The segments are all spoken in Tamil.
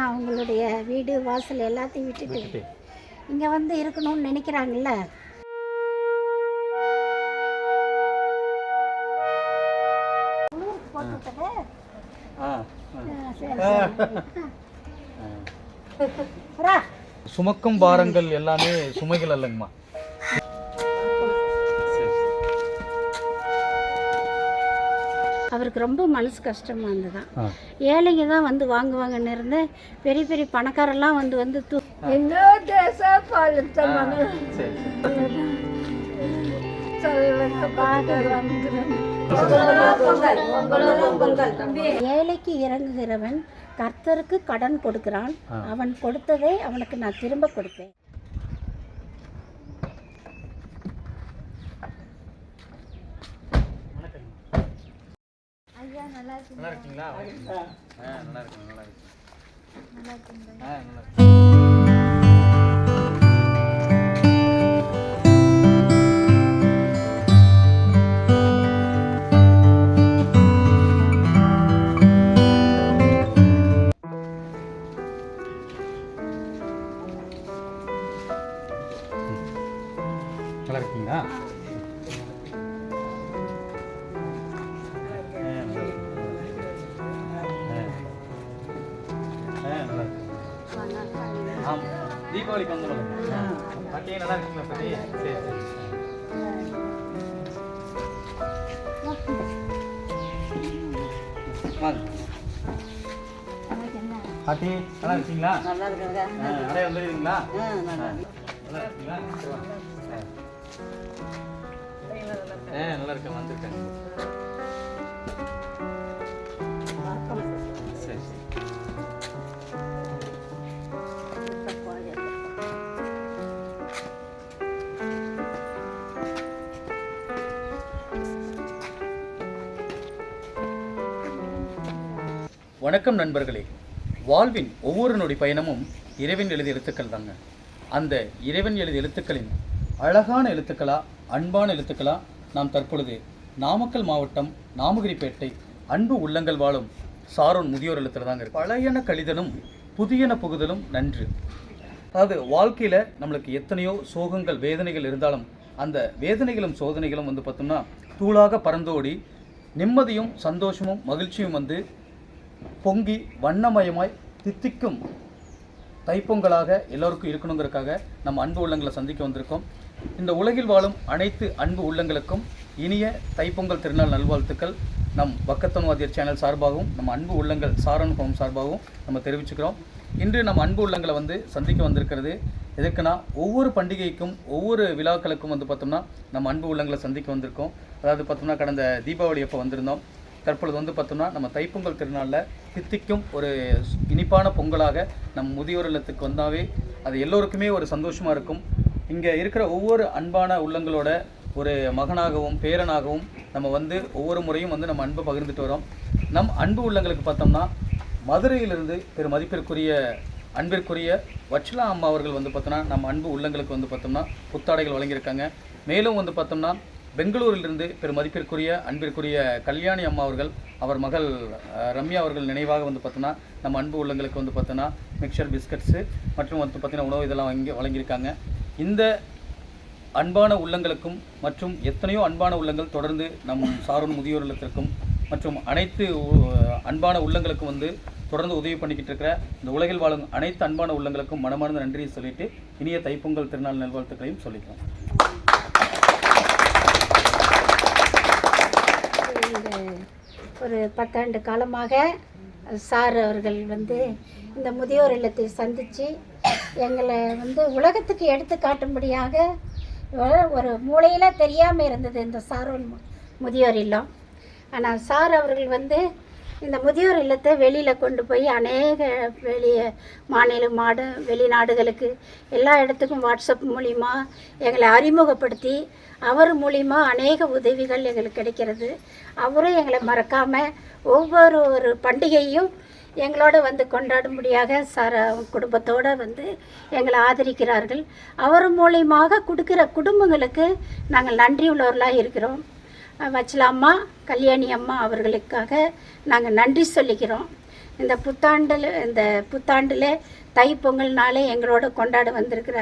ஏன்னா அவங்களுடைய வீடு வாசல் எல்லாத்தையும் விட்டுட்டு. இங்கே வந்து இருக்கணும்னு நினைக்கிறாங்கல்ல. சுமக்கும் பாரங்கள் எல்லாமே சுமைகள் அல்லங்கம்மா. அவருக்கு ரொம்ப மனசு கஷ்டமா இருந்ததான் ஆ. ஏழைங்க தான் வந்து வாங்குவாங்கன்னு இருந்து பெரிய பெரிய பணக்காரெல்லாம் வந்து வந்து தூ ஏழைக்கு இறங்குகிறவன் கர்த்தருக்கு கடன் கொடுக்கிறான். அவன் கொடுத்ததை அவனுக்கு நான் திரும்ப கொடுப்பேன். ஐயா நல்லா இருக்கு நல்லா இருக்கீங்களா ஆ நல்லா இருக்கு நல்லா இருக்கு ஆ நல்லா இருக்கு நல்லா இருக்கீங்களா தீபாவளிக்கு வந்து பாட்டி நல்லா இருக்கீங்களா பாட்டி சரி சரி பாட்டி நல்லா இருக்கீங்களா நல்லா இருக்குங்க நிறைய வந்துருக்கீங்களா நல்லா இருக்கீங்களா நல்லா இருக்கேன் வந்திருக்கேன் வணக்கம் நண்பர்களே. வாழ்வின் ஒவ்வொரு நொடி பயணமும் இறைவன் எழுதிய எழுத்துக்கள் தாங்க. அந்த இறைவன் எழுதிய எழுத்துக்களின் அழகான எழுத்துக்களா அன்பான எழுத்துக்களா நாம் தற்பொழுது நாமக்கல் மாவட்டம் நாமகிரிப்பேட்டை அன்பு உள்ளங்கள் வாழும் சாரோன் முதியோர் எழுத்துல தாங்க இருக்கு. பழையன கழிதலும் புதியன புகுதலும் நன்று. அதாவது வாழ்க்கையில் நம்மளுக்கு எத்தனையோ சோகங்கள் வேதனைகள் இருந்தாலும் அந்த வேதனைகளும் சோதனைகளும் வந்து பார்த்தோம்னா தூளாக பறந்தோடி நிம்மதியும் சந்தோஷமும் மகிழ்ச்சியும் வந்து பொங்கி வண்ணமயமாய் தித்திக்கும் தைப்பொங்கலாக எல்லோருக்கும் இருக்கணுங்கிறதுக்காக நம்ம அன்பு உள்ளங்களை சந்திக்க வந்திருக்கோம். இந்த உலகில் வாழும் அனைத்து அன்பு உள்ளங்களுக்கும் இனிய தைப்பொங்கல் திருநாள் நல்வாழ்த்துக்கள். நம் பக்கத்தன்வாதியர் சேனல் சார்பாகவும் நம்ம அன்பு உள்ளங்கள் சாரன் ஹோம் சார்பாகவும் நம்ம தெரிவிச்சுக்கிறோம். இன்று நம்ம அன்பு உள்ளங்களை வந்து சந்திக்க வந்திருக்கிறது. எதுக்குன்னா ஒவ்வொரு பண்டிகைக்கும் ஒவ்வொரு விழாக்களுக்கும் வந்து பார்த்தோம்னா நம்ம அன்பு உள்ளங்களை சந்திக்க வந்திருக்கோம். அதாவது பார்த்தோம்னா கடந்த தீபாவளி அப்போ வந்திருந்தோம். தற்பொழுது வந்து பார்த்தோம்னா நம்ம தைப்பொங்கல் திருநாளில் தித்திக்கும் ஒரு இனிப்பான பொங்கலாக நம் முதியோர் இல்லத்துக்கு வந்தாவே அது எல்லோருக்குமே ஒரு சந்தோஷமாக இருக்கும். இங்கே இருக்கிற ஒவ்வொரு அன்பான உள்ளங்களோட ஒரு மகனாகவும் பேரனாகவும் நம்ம வந்து ஒவ்வொரு முறையும் வந்து நம்ம அன்பை பகிர்ந்துட்டு வரோம். நம் அன்பு உள்ளங்களுக்கு பார்த்தோம்னா மதுரையிலிருந்து பெரு மதிப்பிற்குரிய அன்பிற்குரிய வட்சலா அம்மா அவர்கள் வந்து பார்த்தோம்னா நம்ம அன்பு உள்ளங்களுக்கு வந்து பார்த்தோம்னா புத்தாடைகள் வழங்கியிருக்காங்க. மேலும் வந்து பார்த்தோம்னா பெங்களூரிலிருந்து பெரும் மதிப்பிற்குரிய அன்பிற்குரிய கல்யாணி அம்மா அவர்கள் அவர் மகள் ரம்யா அவர்கள் நினைவாக வந்து பார்த்தோன்னா நம்ம அன்பு உள்ளங்களுக்கு வந்து பார்த்தோன்னா மிக்சர் பிஸ்கட்ஸு மற்றும் வந்து பார்த்தீங்கன்னா உணவு இதெல்லாம் வாங்கி வழங்கியிருக்காங்க. இந்த அன்பான உள்ளங்களுக்கும் மற்றும் எத்தனையோ அன்பான உள்ளங்கள் தொடர்ந்து நம் சாரூன் முதியோர் இல்லத்திற்கும் மற்றும் அனைத்து அன்பான உள்ளங்களுக்கும் வந்து தொடர்ந்து உதவி பண்ணிக்கிட்டு இருக்கிற இந்த உலகில் வாழும் அனைத்து அன்பான உள்ளங்களுக்கும் மனமார்ந்த நன்றியை சொல்லிட்டு இனிய தைப்பொங்கல் திருநாள் நல்வாழ்த்துக்களையும் சொல்லிக்கிறோம் இந்த ஒரு பத்தாண்டு காலமாக சார் அவர்கள் வந்து இந்த முதியோர் இல்லத்தை சந்தித்து எங்களை வந்து உலகத்துக்கு எடுத்து காட்டும்படியாக ஒரு- மூளையில் மூலையில் தெரியாமல் இருந்தது இந்த சாரோன் முதியோர் இல்லம். ஆனால் சார் அவர்கள் வந்து இந்த முதியோர் இல்லத்தை வெளியில் கொண்டு போய் அநேக வெளிய மாநில மாடு வெளிநாடுகளுக்கு எல்லா இடத்துக்கும் வாட்ஸ்அப் மூலிமா எங்களை அறிமுகப்படுத்தி அவர் மூலிமா அநேக உதவிகள் எங்களுக்கு கிடைக்கிறது. அவரும் எங்களை மறக்காமல் ஒவ்வொரு ஒரு பண்டிகையும் எங்களோட வந்து கொண்டாடும்படியாக சார குடும்பத்தோடு வந்து எங்களை ஆதரிக்கிறார்கள். அவர் மூலியமாக கொடுக்குற குடும்பங்களுக்கு நாங்கள் நன்றி உள்ளவர்களாக இருக்கிறோம். வச்சலாம்மா கல்யாணி அம்மா அவர்களுக்காக நாங்கள் நன்றி சொல்லிக்கிறோம் இந்த புத்தாண்டில் இந்த புத்தாண்டில் தைப்பொங்கல்னாலே எங்களோட கொண்டாட வந்திருக்கிற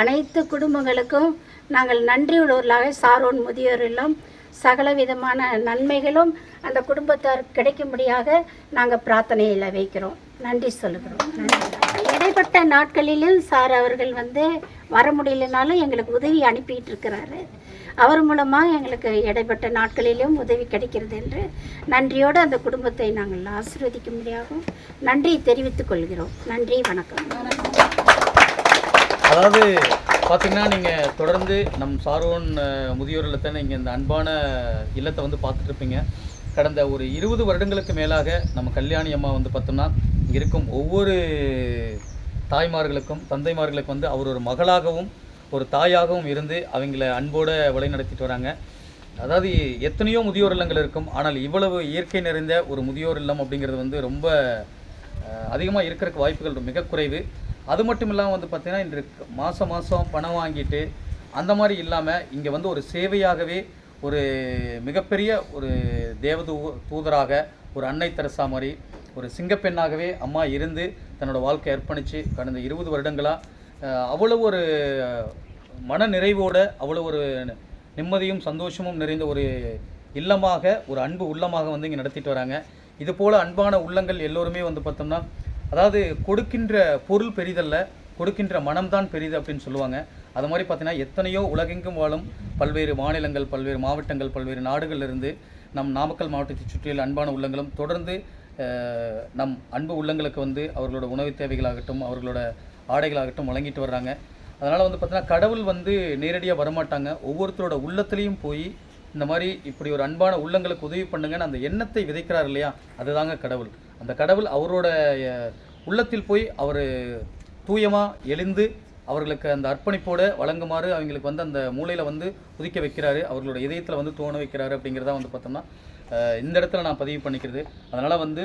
அனைத்து குடும்பங்களுக்கும் நாங்கள் நன்றி உள்ளவர்களாக சாரோன் முதியோர் இல்லம் சகல விதமான நன்மைகளும் அந்த குடும்பத்தார் கிடைக்கும்படியாக நாங்கள் பிரார்த்தனையில் வைக்கிறோம். நன்றி சொல்லுகிறோம். நன்றி. இடைப்பட்ட நாட்களிலும் சார் அவர்கள் வந்து வர முடியலனாலும் எங்களுக்கு உதவி அனுப்பிட்டு இருக்கிறாரு. அவர் மூலமாக எங்களுக்கு இடைப்பட்ட நாட்களிலும் உதவி கிடைக்கிறது என்று நன்றியோடு அந்த குடும்பத்தை நாங்கள் ஆசீர்வதிக்கும்படியாகவும் நன்றி தெரிவித்துக் கொள்கிறோம். நன்றி வணக்கம். அதாவது பார்த்தீங்கன்னா நீங்கள் தொடர்ந்து நம் சாரோன் அஹ், முதியோர் இல்லத்தை நீங்கள் இந்த அன்பான இல்லத்தை வந்து பார்த்துட்ருப்பீங்க கடந்த ஒரு இருபது வருடங்களுக்கு மேலாக நம்ம கல்யாணி அம்மா வந்து பார்த்தோம்னா இங்கே இருக்கும் ஒவ்வொரு தாய்மார்களுக்கும் தந்தைமார்களுக்கும் வந்து அவர் ஒரு மகளாகவும் ஒரு தாயாகவும் இருந்து அவங்கள அன்போடு வழிநடத்திட்டு வராங்க. அதாவது எத்தனையோ முதியோர் இல்லங்கள் இருக்கும். ஆனால் இவ்வளவு இயற்கை நிறைந்த ஒரு முதியோர் இல்லம் அப்படிங்கிறது வந்து ரொம்ப அதிகமாக இருக்கிறதுக்கு வாய்ப்புகள் மிக குறைவு. அது மட்டும் இல்லாமல் வந்து பார்த்திங்கன்னா இன்று மாதம் மாதம் பணம் வாங்கிட்டு அந்த மாதிரி இல்லாமல் இங்கே வந்து ஒரு சேவையாகவே ஒரு மிகப்பெரிய ஒரு தேவதூ தூதராக ஒரு அன்னை தெரசா மாதிரி ஒரு சிங்கப்பெண்ணாகவே அம்மா இருந்து தன்னோட வாழ்க்கை அர்ப்பணித்து கடந்த இருபது வருடங்களாக அவ்வளோ ஒரு மன நிறைவோட அவ்வளோ ஒரு நிம்மதியும் சந்தோஷமும் நிறைந்த ஒரு இல்லமாக ஒரு அன்பு உள்ளமாக வந்து இங்கே நடத்திட்டு வராங்க. இது போல் அன்பான உள்ளங்கள் எல்லோருமே வந்து பார்த்தோம்னா அதாவது கொடுக்கின்ற பொருள் பெரிதல்ல கொடுக்கின்ற மனம்தான் பெரிது அப்படின்னு சொல்லுவாங்க. அது மாதிரி பார்த்தீங்கன்னா எத்தனையோ உலகெங்கும் வாழும் பல்வேறு மாநிலங்கள் பல்வேறு மாவட்டங்கள் பல்வேறு நாடுகளிலிருந்து நம் நாமக்கல் மாவட்டத்தை சுற்றியுள்ள அன்பான உள்ளங்களும் தொடர்ந்து நம் அன்பு உள்ளங்களுக்கு வந்து அவர்களோட உணவு தேவைகளாகட்டும் அவர்களோட ஆடைகளாகட்டும் வழங்கிட்டு வர்றாங்க. அதனால் வந்து பார்த்தீங்கன்னா கடவுள் வந்து நேரடியாக வரமாட்டாங்க. ஒவ்வொருத்தரோட உள்ளத்துலேயும் போய் இந்த மாதிரி இப்படி ஒரு அன்பான உள்ளங்களுக்கு உதவி பண்ணுங்கன்னு அந்த எண்ணத்தை விதைக்கிறார் இல்லையா? அதுதாங்க கடவுள். அந்த கடவுள் அவரோட உள்ளத்தில் போய் அவர் தூயமாக எழுந்து அவர்களுக்கு அந்த அர்ப்பணிப்போடு வழங்குமாறு அவங்களுக்கு வந்து அந்த மூலையில் வந்து உதிக்க வைக்கிறாரு. அவர்களோட இதயத்தில் வந்து தோண வைக்கிறாரு அப்படிங்கிறத வந்து பார்த்தோம்னா இந்த இடத்துல நான் பதிவு பண்ணிக்கிறது. அதனால் வந்து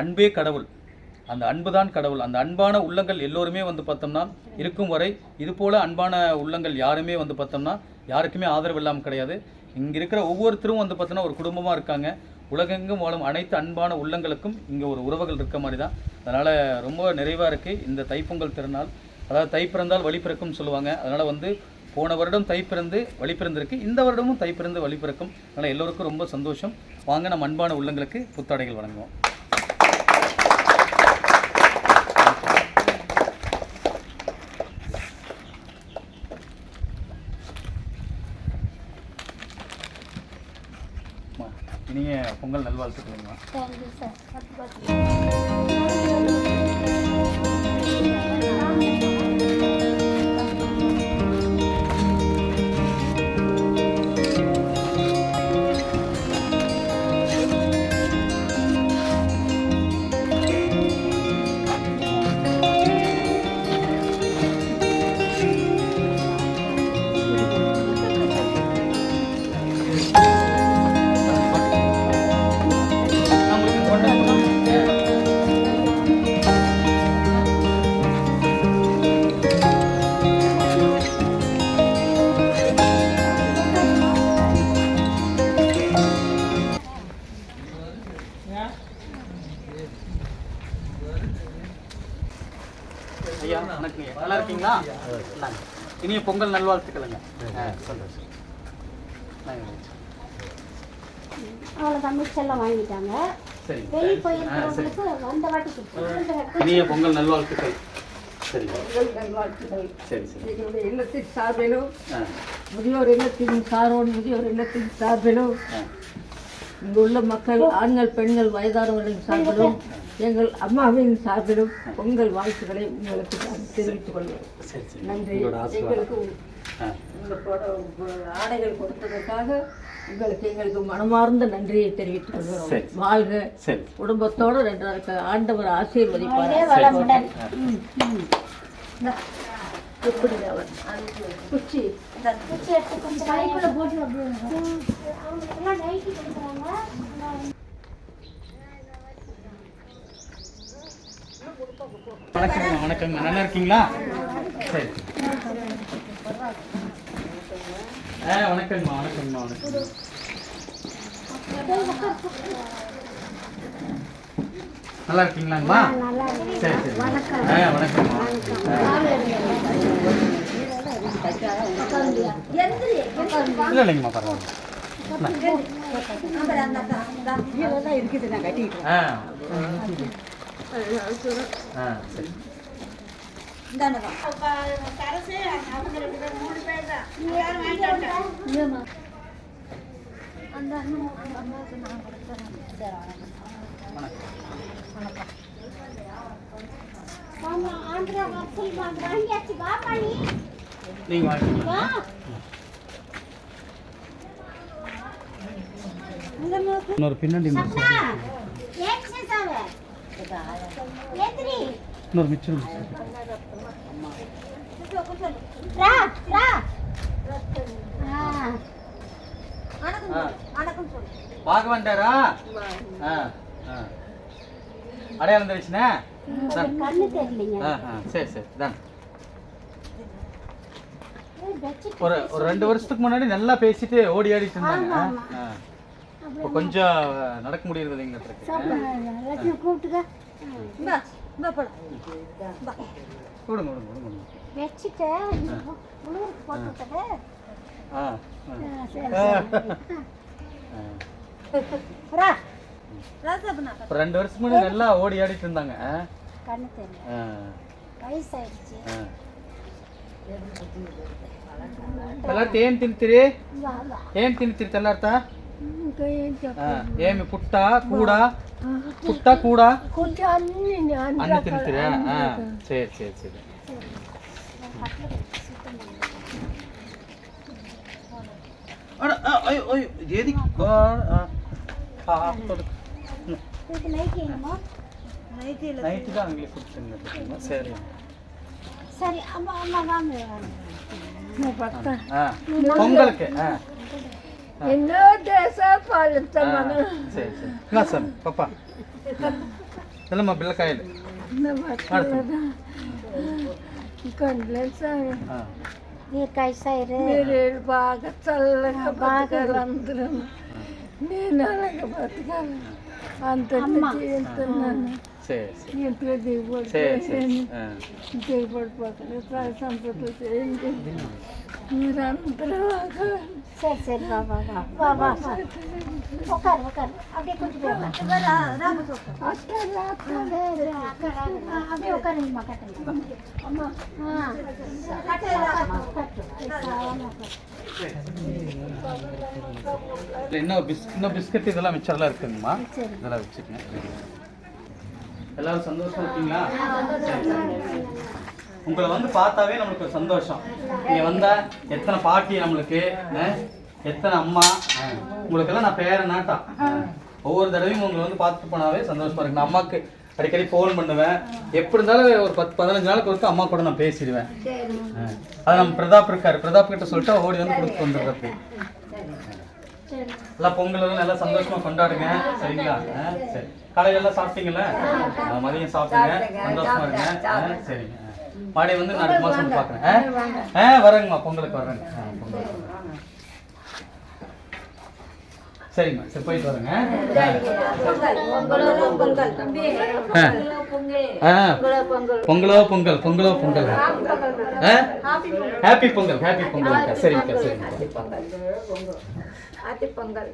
அன்பே கடவுள். அந்த அன்பு தான் கடவுள். அந்த அன்பான உள்ளங்கள் எல்லோருமே வந்து பார்த்தோம்னா இருக்கும் வரை இது போல அன்பான உள்ளங்கள் யாருமே வந்து பார்த்தோம்னா யாருக்குமே ஆதரவு இல்லாமல் கிடையாது. இங்கே இருக்கிற ஒவ்வொருத்தரும் வந்து பார்த்தோன்னா ஒரு குடும்பமாக இருக்காங்க. உலகெங்கும் வாழும் அனைத்து அன்பான உள்ளங்களுக்கும் இங்கே ஒரு உறவுகள் இருக்க மாதிரி தான் அதனால் ரொம்ப நிறைவாக இருக்குது இந்த தைப்பொங்கல் திருநாள். அதாவது தை பிறந்தால் வழி பிறக்கும்னு சொல்லுவாங்க. அதனால் வந்து போன வருடம் தை பிறந்து வழி பிறந்திருக்கு. இந்த வருடமும் தை பிறந்து வழி பிறக்கும். அதனால் எல்லோருக்கும் ரொம்ப சந்தோஷம். வாங்க நம்ம அன்பான உள்ளங்களுக்கு புத்தாடைகள் வழங்குவோம் அம்மா, இனிய பொங்கல் நல்வாழ்த்துக்கள்மா. தேங்க்யூ சார் ஐயா வணக்கங்க நல்லா இருக்கீங்களா. இனிய பொங்கல் நல்வாழ்த்துக்களுங்க. இந்தாங்க. அவ்வளோதான் மிச்செல்லாம் வாங்கிட்டாங்க. வெளியே போயிருக்கிறவங்களுக்கு வாட்டி. இனிய பொங்கல் நல்வாழ்த்துக்கள். இல்லத்தின் சார்பிலும் முதியோர் இல்லத்தின் சாரோன் முதியோர் இல்லத்தின் சார்பிலும் ஆ. இங்கு உள்ள மக்கள் ஆண்கள் பெண்கள் வயதானவர்களின் சார்பிலும் எங்கள் அம்மாவின் சார்பிலும் பொங்கல் வாழ்த்துக்களை உங்களுக்கு தெரிவித்துக் கொள்கிறேன். சரி சரி. நன்றி. எங்களுக்கு ஆடைகள் கொடுத்ததற்காக உங்களுக்கு எங்களுக்கு மனமார்ந்த நன்றியை தெரிவித்துக் கொள்கிறோம். வாழ்க. குடும்பத்தோடு ரெண்டு ஆண்டவர் ஆசீர்வதிப்பார் எப்படி அவர் குச்சி. குச்சி எடுத்து போட்டு அவங்களுக்கெல்லாம் நைட்டி கொடுக்குறாங்க வணக்கங்க வணக்கங்க நல்லா இருக்கீங்களா? சரி. ஆ வணக்கங்கம்மா வணக்கங்கம்மா வணக்கம் நல்லா இருக்கீங்களாங்கம்மா? சரி சரி. ஆ வணக்கம்மா. இல்லை இல்லைங்கம்மா பரவாயில்ல. ஆ. ஆ சரி. ஆந்திரா வசூல் வாங்கியாச்சு வா பண்ணி நீங்கள் வாங்கிக்கீங்க. வா. இன்னொரு பின்னாடி ஏன் இன்னொரு மிச்சம் ரா ரா. ஆ. பார்க்க வந்துட்டாரா? ஆ ஆ. அடையாளம் தெரிச்சுனே சரி. சரி தான் ஒரு ஒரு ரெண்டு வருஷத்துக்கு முன்னாடி நல்லா பேசிட்டு ஓடி ஆடிட்டு இருந்தாங்க. கொஞ்சம் நடக்க முடியறது இல்லைங்க ரெண்டு வருஷம் முன்னாடி நல்லா ஓடி ஆடிட்டு இருந்தாங்க. கண்ணு தெரியல வயசாயிடுச்சு. ಎಲ್ಲ ಏನ್ ತಿಂತೀರಿ ఏం తింటిరి తెల్లారిత ఇంకా ఏం చెప్ప ఏమి పుట్ట కూడ పుట్ట కూడ కొంచెం అన్ని అన్ని అన్ని తింటిరా ఆ, సరే సరే సరే అడ, ఆ, అయ్యో, అయ్యో, ఏది ఆ, ఆ, ఆ, తొడుగు. இதுக்கு நைட் வேணுமா నైట్ గా అంగలి కూర్చుంది సరే சரி அம்மா அம்மா வாங்க வாங்க ఆ, పొంగల్కి ఆ. ఎన్నో దేశాలు పాలిస్తాం మనం సార్ సరే ఇంకా సార్ మా పిల్లకాయలు మీరు బాగా చల్లగా బాగా అందరం నేను అలాగే బతకాలి అంత జీవిస్తున్నాను இன்னும் பிஸ் இன்னும் பிஸ்கட் இதெல்லாம் மிச்சர்லாம் இருக்குங்கம்மா இதெல்லாம் வச்சுக்கோங்க எல்லாரும் சந்தோஷமா இருக்கீங்களா? உங்களை வந்து பார்த்தாவே நம்மளுக்கு ஒரு சந்தோஷம். நீங்க வந்தா எத்தனை பாட்டி நம்மளுக்கு எத்தனை அம்மா உங்களுக்கெல்லாம் நான் பேர நாட்டான் ஒவ்வொரு தடவையும் உங்களை வந்து பார்த்துட்டு போனாவே சந்தோஷமா இருக்கு. நான் அம்மாக்கு அடிக்கடி ஃபோன் பண்ணுவேன். எப்படி இருந்தாலும் ஒரு பத்து பதினஞ்சு நாளுக்கு ஒருக்க அம்மா கூட நான் பேசிடுவேன். அது நம்ம பிரதாப் இருக்காரு. பிரதாப் கிட்ட சொல்லிட்டு ஓடி வந்து கொடுத்து வந்துடுறது நல்லா எல்லாம் பொங்கல் எல்லாம் நல்லா சந்தோஷமா கொண்டாடுங்க. சரிங்களா? ஆ, சரி. காலையில எல்லாம் சாப்பிட்டீங்களா மதியம் சாப்பிடுங்க. சந்தோஷமா இருங்க. சரிங்க. ஆ. மறுபடியும் வந்து நான் மாசம் பாக்குறேன் ஆ வரேங்கம்மா. பொங்கலுக்கு வரேங்க. ஆ, பொங்கலுக்கு. சரிம்மா சரி போயிட்டு வரேங்க. பொங்கலோ பொங்கல் பொங்கலோ பொங்கல் ஹாப்பி பொங்கல் ஹாப்பி பொங்கல் சரிங்கக்கா சரிங்கக்கா ஹாப்பி பொங்கல்.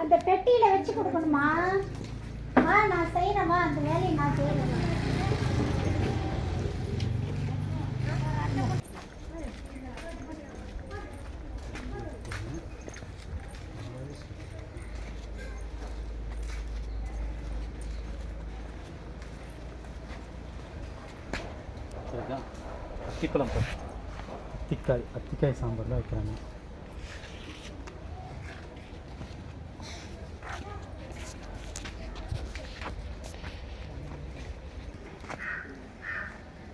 அந்த பெட்டியில வச்சு கொடுக்கணுமா? நான் செய்யறமா அந்த வேலையை நான் செய்யறேன் அத்திக்குழம்பு அத்திக்காய் அத்திக்காய் சாம்பார்லாம் வைக்கிறாங்க.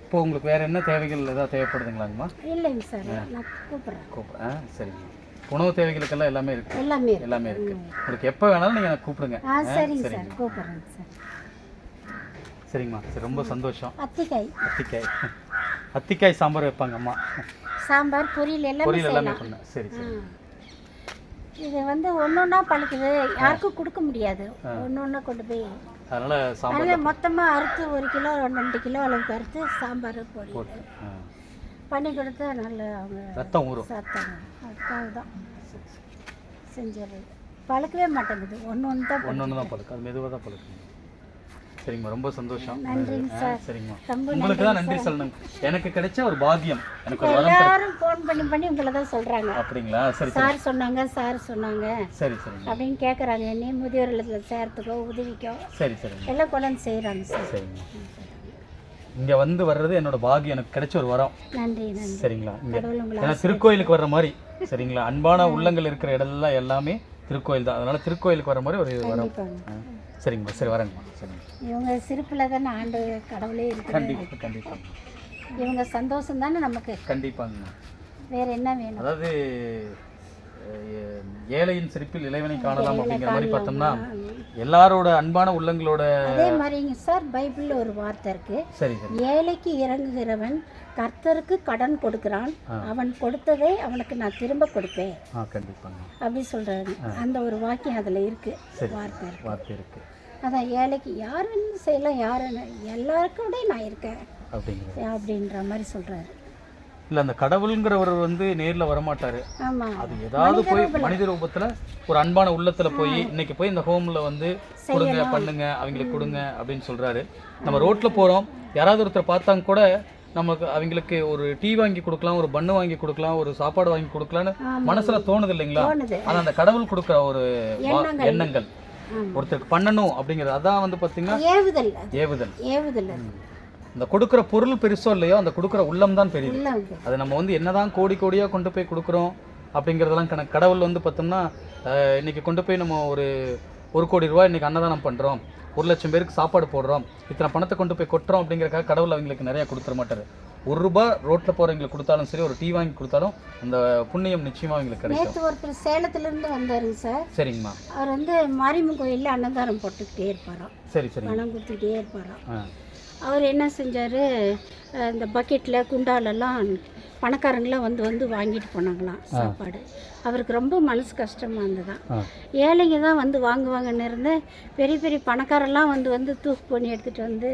இப்போ உங்களுக்கு வேற என்ன தேவைகள் ஏதாவது தேவைப்படுதுங்களாங்கம்மா? இல்லைங்க சார் நான் கூப்பிட்றேன். கூப்பிட ஆ சரிங்க. உணவு தேவைகளுக்கெல்லாம் எல்லாமே இருக்கு. எல்லாமே இருக்கு. எல்லாமே இருக்கு. உங்களுக்கு எப்போ வேணாலும் நீங்கள் எனக்கு கூப்பிடுங்க. ஆ சரிங்க சார் கூப்பிட்றேங்க சார். சரிங்கம்மா. சரி ரொம்ப சந்தோஷம். அத்திக்காய். அத்திக்காய். அத்திக்காய் சாம்பார் வைப்பாங்க அம்மா. சாம்பார் பொரியல் எல்லாமே பொரியல் எல்லாமே பண்ணேன் சரி சரி. இது வந்து ஒன்றா பழுக்குது. யாருக்கும் கொடுக்க முடியாது. ஒன்றா கொண்டு போய். அதனால சாம்பார் அதில் மொத்தமாக அறுத்து ஒரு கிலோ ரெண்டு கிலோ அளவுக்கு அறுத்து சாம்பார் ஆ. பண்ணி கொடுத்தா நல்ல அவங்க ரத்தம் ஊறும். சாப்பிட்டாங்க. அதுக்காக தான் செஞ்சிடுறது. பழுக்கவே மாட்டேங்குது. ஒன்று ஒன்று தான் ஒன்று ஒன்று தான் பழுக்கு அது மெதுவாக தான் பழுக்கு சரிங்கம்மா ரொம்ப சந்தோஷம். சார் சரிங்கம்மா உங்களுக்கு தான் நன்றி சொல்லணும். எனக்கு கிடைச்ச ஒரு பாக்கியம். எனக்கு ஒரு வரம் எல்லாரும் ஃபோன் பண்ணி பண்ணி உங்களை தான் சொல்கிறாங்க அப்படிங்களா? சரி சரி. சார் சொன்னாங்க சார் சொன்னாங்க. சரி சரிங்க அப்படின்னு கேட்குறாங்க என்னை முதியோர் இல்லத்தில் சேர்த்துக்கோ உதவிக்கோ. சரி சரிங்க எல்லாம் கொண்டு வந்து செய்கிறாங்க சார். சரிங்க இங்கே வந்து வர்றது என்னோட பாக்கியம். எனக்கு கிடைச்ச ஒரு வரம். நன்றி நன்றி. சரிங்களா? இங்கே ஏன்னா திருக்கோயிலுக்கு வர்ற மாதிரி. சரிங்களா? அன்பான உள்ளங்கள் இருக்கிற இடம்லாம் எல்லாமே திருக்கோயில் தான். அதனால திருக்கோயிலுக்கு வர மாதிரி ஒரு வரம். சரிங்கம்மா சரி வரேங்கம்மா. சரிங்க இவங்க சிரிப்பில் தானே ஆண்டு கடவுளே இருக்கிறாரு. கண்டிப்பாக கண்டிப்பாங்க இவங்க சந்தோஷம் தானே நமக்கு? கண்டிப்பாங்கம்மா வேற என்ன வேணும்? அதாவது அஹ், ஏழையின் சிரிப்பில் இளைவனை காணலாம் அப்படிங்கிற மாதிரி பார்த்தோம்னா எல்லாரோட அன்பான உள்ளங்களோட அதே மாதிரிங்க சார் பைபிளில் ஒரு வார்த்தை இருக்கு. சரி சரி. ஏழைக்கு இறங்குகிறவன் கர்த்தருக்கு கடன் கொடுக்கிறான். அவன் கொடுத்ததை அவனுக்கு நான் திரும்ப கொடுப்பேன். ஆ கண்டிப்பாங்க. அப்படி சொல்றாரு. அந்த ஒரு வாக்கியம் அதில் இருக்கு. வார்த்தை இருக்கு. வார்த்தை இருக்கு. அதான் ஏழைக்கு யார் என்ன செய்யலாம் யார் என்ன எல்லாருக்கும் நான் இருக்கேன். அப்படின்ற மாதிரி சொல்றாரு. இல்லை அந்த கடவுளுங்கிறவர் வந்து நேரில் வரமாட்டாரு. அது ஏதாவது போய் மனித ரூபத்துல ஒரு அன்பான உள்ளத்துல போய் இன்னைக்கு போய் இந்த ஹோம்ல வந்து கொடுங்க பண்ணுங்க அவங்களுக்கு கொடுங்க அப்படின்னு சொல்றாரு. நம்ம ரோட்ல போறோம். யாராவது ஒருத்தர் பார்த்தாங்க கூட நமக்கு அவங்களுக்கு ஒரு டீ வாங்கி கொடுக்கலாம் ஒரு பண்ணு வாங்கி கொடுக்கலாம் ஒரு சாப்பாடு வாங்கி கொடுக்கலாம்னு மனசுல தோணுது இல்லைங்களா? ஆனா அந்த கடவுள் கொடுக்குற ஒரு எண்ணங்கள். ஒருத்தருக்கு பண்ணணும் அப்படிங்கிறது. அதான் வந்து பாத்தீங்கன்னா ஏவுதல். ஏவுதல். இந்த கொடுக்குற பொருள் பெருசோ இல்லையோ அந்த கொடுக்குற உள்ளம் தான் பெரியது. அது. நம்ம வந்து என்னதான் கோடி கோடியாக கொண்டு போய் கொடுக்குறோம் அப்படிங்கிறதெல்லாம் கணக்கு. கடவுள் வந்து பார்த்தோம்னா இன்னைக்கு கொண்டு போய் நம்ம ஒரு ஒரு கோடி ரூபாய் இன்னைக்கு அன்னதானம் பண்ணுறோம் ஒரு லட்சம் பேருக்கு சாப்பாடு போடுறோம். இத்தனை பணத்தை கொண்டு போய் கொட்டுறோம் அப்படிங்கிறக்காக கடவுள் அவங்களுக்கு நிறைய கொடுத்துட மாட்டாரு. ஒரு ரூபாய் ரோட்டில் போகிறவங்களுக்கு கொடுத்தாலும் சரி ஒரு டீ வாங்கி கொடுத்தாலும் அந்த புண்ணியம் நிச்சயமாக அவங்களுக்கு கிடைக்கும். நேற்று ஒருத்தர் சேலத்துலேருந்து வந்தாருங்க சார். சரிங்கம்மா. அவர் வந்து மாரியம்மன் கோயிலில் அன்னதானம் போட்டுக்கிட்டே இருப்பாராம். சரி சரிங்க. பணம் கொடுத்துக்கிட்டே இருப்பாராம். ஆ. அவர் என்ன செஞ்சார்? இந்த பக்கெட்டில் குண்டாலெல்லாம் பணக்காரங்களாம் வந்து வந்து வாங்கிட்டு போனாங்களாம் சாப்பாடு. அவருக்கு ரொம்ப மனசு கஷ்டமாக இருந்ததாம் ஆ. ஏழைங்க தான் வந்து வாங்குவாங்கன்னு இருந்து பெரிய பெரிய பணக்காரெல்லாம் வந்து வந்து தூக்கு பண்ணி எடுத்துகிட்டு வந்து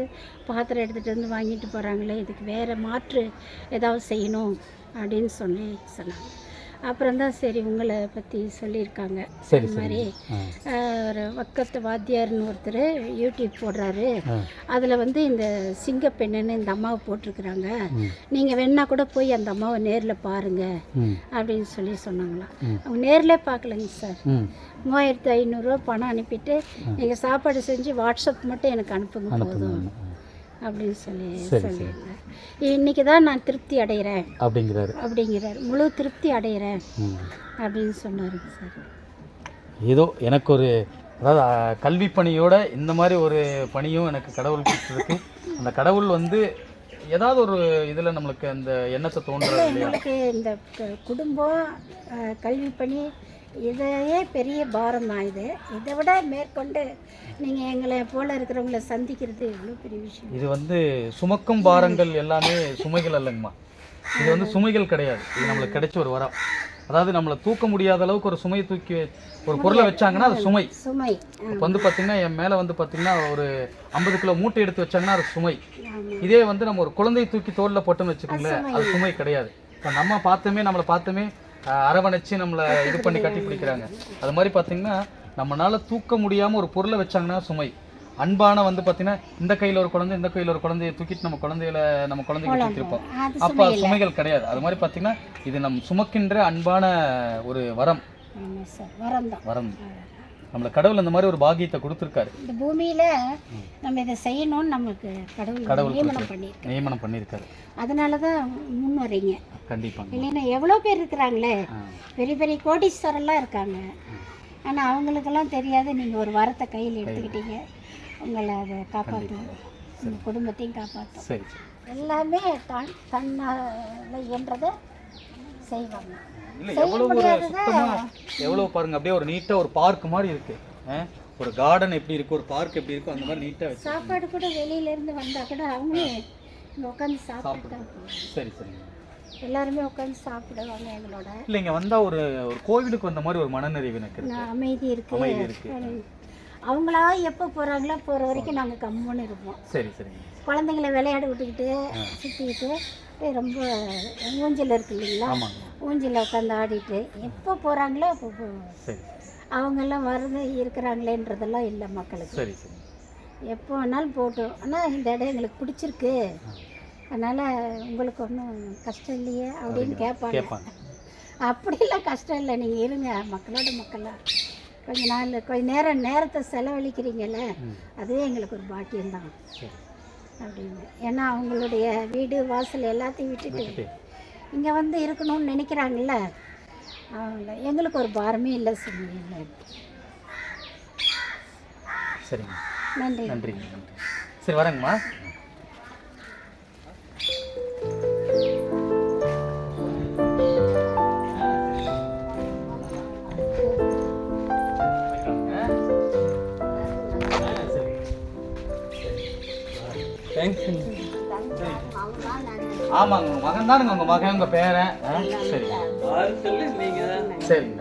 பாத்திரம் எடுத்துகிட்டு வந்து வாங்கிட்டு போகிறாங்களே இதுக்கு வேறு மாற்று ஏதாவது செய்யணும் அப்படின்னு சொல்லி சொன்னாங்க. அப்புறம் தான் சரி உங்களை பற்றி சொல்லியிருக்காங்க. சரி மாதிரி ஒரு வக்கத்து வாத்தியார்னு ஒருத்தர் யூடியூப் போடுறாரு. அதில் வந்து இந்த சிங்கப்பெண்ணுன்னு இந்த அம்மாவை போட்டிருக்கிறாங்க. நீங்கள் வேணா கூட போய் அந்த அம்மாவை நேரில் பாருங்கள் அப்படின்னு சொல்லி சொன்னாங்களாம். அவங்க நேர்ல பார்க்கலங்க சார். மூவாயிரத்து ஐநூறுரூவா பணம் அனுப்பிட்டு நீங்கள் சாப்பாடு செஞ்சு வாட்ஸ்அப் மட்டும் எனக்கு அனுப்புங்க போதும். அப்படின்னு சொல்லி சொல்லியிருந்தேன் இன்னைக்கு தான் நான் திருப்தி அடைகிறேன். அப்படிங்கிறாரு. அப்படிங்கிறார். முழு திருப்தி அடைகிறேன். அப்படின்னு சொன்னாருங்க சார். ஏதோ எனக்கு ஒரு அதாவது கல்வி பணியோட இந்த மாதிரி ஒரு பணியும் எனக்கு கடவுள் கொடுத்துருக்கு. அந்த கடவுள் வந்து ஏதாவது ஒரு இதில் நம்மளுக்கு அந்த எண்ணத்தை இல்லையா? எங்களுக்கு இந்த குடும்பம் கல்வி பணி இதையே பெரிய பாரம் தான் இது. இதை விட மேற்கொண்டு நீங்கள் எங்களை போல இருக்கிறவங்கள சந்திக்கிறது எவ்வளோ பெரிய விஷயம். இது வந்து சுமக்கும் பாரங்கள் எல்லாமே சுமைகள் அல்லங்கம்மா. இது வந்து சுமைகள் கிடையாது. இது நம்மளுக்கு கிடைச்ச ஒரு வரம். அதாவது நம்மளை தூக்க முடியாத அளவுக்கு ஒரு சுமையை தூக்கி ஒரு பொருளை வச்சாங்கன்னா அது சுமை. சுமை. இப்போ வந்து பார்த்தீங்கன்னா என் மேலே வந்து பார்த்தீங்கன்னா ஒரு ஐம்பது கிலோ மூட்டை எடுத்து வச்சாங்கன்னா அது சுமை. இதே வந்து நம்ம ஒரு குழந்தையை தூக்கி தோல்ல போட்டோம்னு வச்சுக்கோங்களேன் அது சுமை கிடையாது. இப்போ நம்ம பார்த்தோமே நம்மளை பார்த்தோமே அரவணைச்சு நம்மளை இது பண்ணி கட்டி பிடிக்கிறாங்க. அது மாதிரி பார்த்தீங்கன்னா நம்மனால தூக்க முடியாம ஒரு பொருளை வச்சாங்கன்னா சுமை. அன்பான வந்து பார்த்தீங்கன்னா இந்த கையில் ஒரு குழந்தை இந்த கையில் ஒரு குழந்தையை தூக்கிட்டு நம்ம குழந்தையில நம்ம குழந்தைக்கு தூக்கிருப்போம் அப்போ சுமைகள் கிடையாது. அது மாதிரி பார்த்தீங்கன்னா இது நம் சுமக்கின்ற அன்பான ஒரு வரம். வரம் தான். வரம். நம்மள கடவுள் அந்த மாதிரி ஒரு பாக்கியத்தை கொடுத்துருக்காரு. இந்த பூமியில் நம்ம இதை செய்யணும்னு நமக்கு கடவுள் கடவுள் நியமனம் பண்ணியிருக்கு நியமனம் பண்ணியிருக்காரு. அதனால தான் முன் வரீங்க கண்டிப்பாங்க. இல்லைன்னா எவ்வளோ பேர் இருக்கிறாங்களே. பெரிய பெரிய கோடீஸ்வரெல்லாம் இருக்காங்க. ஆனால் அவங்களுக்கெல்லாம் தெரியாது. நீங்கள் ஒரு வரத்தை கையில் எடுத்துக்கிட்டீங்க. உங்களை அதை காப்பாற்றும் உங்கள் குடும்பத்தையும் காப்பாற்றும் எல்லாமே தன் தன்னால் இயன்றதை செய்வாங்க. இல்ல எவ்வளவு ஒரு சுத்தமா எவ்வளவு பாருங்க அப்படியே ஒரு நீட்டா ஒரு பார்க் மாதிரி இருக்கு. அஹ், ஒரு கார்டன் எப்படி இருக்கு ஒரு பார்க் எப்படி இருக்கும் அந்த மாதிரி நீட்டா வச்சு. சாப்பாடு கூட வெளியிலேருந்து வந்தால் கூட அவங்களே உட்காந்து சாப்பிட்டு சரி சரிங்க எல்லாருமே உட்காந்து சாப்பிடுவாங்க எங்களோட. இல்லை இங்கே வந்தால் ஒரு ஒரு கோவிலுக்கு வந்த மாதிரி ஒரு மனநிறைவு எனக்கு அமைதி இருக்கு. அமைதி இருக்கு. அவங்களா எப்போ போகிறாங்களோ போகிற வரைக்கும் நாங்கள் கம்முன்னு இருப்போம். சரி சரிங்க. குழந்தைங்கள விளையாட விட்டுக்கிட்டு சுற்றிக்கிட்டு ரொம்ப ஊஞ்சல் இருக்கு இல்லைங்களா? ஊஞ்சலில் உட்காந்து ஆடிட்டு எப்போ போகிறாங்களோ அப்போ போவோம் சரி அவங்கெல்லாம் வருது இருக்கிறாங்களேன்றதெல்லாம் இல்லை மக்களுக்கு. சரி சரி. எப்போ வேணாலும் போட்டோம். ஆனால் இந்த இடம் எங்களுக்கு பிடிச்சிருக்கு. அதனால் உங்களுக்கு ஒன்றும் கஷ்டம் இல்லையே அப்படின்னு கேட்பாங்க. அப்படிலாம் கஷ்டம் இல்லை. நீங்கள் இருங்க. மக்களோட மக்களாக கொஞ்ச நாள் கொஞ்ச நேரம் நேரத்தை செலவழிக்கிறீங்கல்ல அதுவே எங்களுக்கு ஒரு பாக்கியம்தான். அப்படின்னு. ஏன்னா அவங்களுடைய வீடு வாசல் எல்லாத்தையும் விட்டுட்டு. இங்கே வந்து இருக்கணும்னு நினைக்கிறாங்கல்ல எங்களுக்கு ஒரு பாரமே இல்லை சொன்னீங்க சரிங்க. நன்றி. நன்றி. சரி வரேங்கம்மா. ஆமாங்க உங்க மகன் தானுங்க உங்க மகன் உங்க பேரன். சரிங்க சரிங்கண்ணா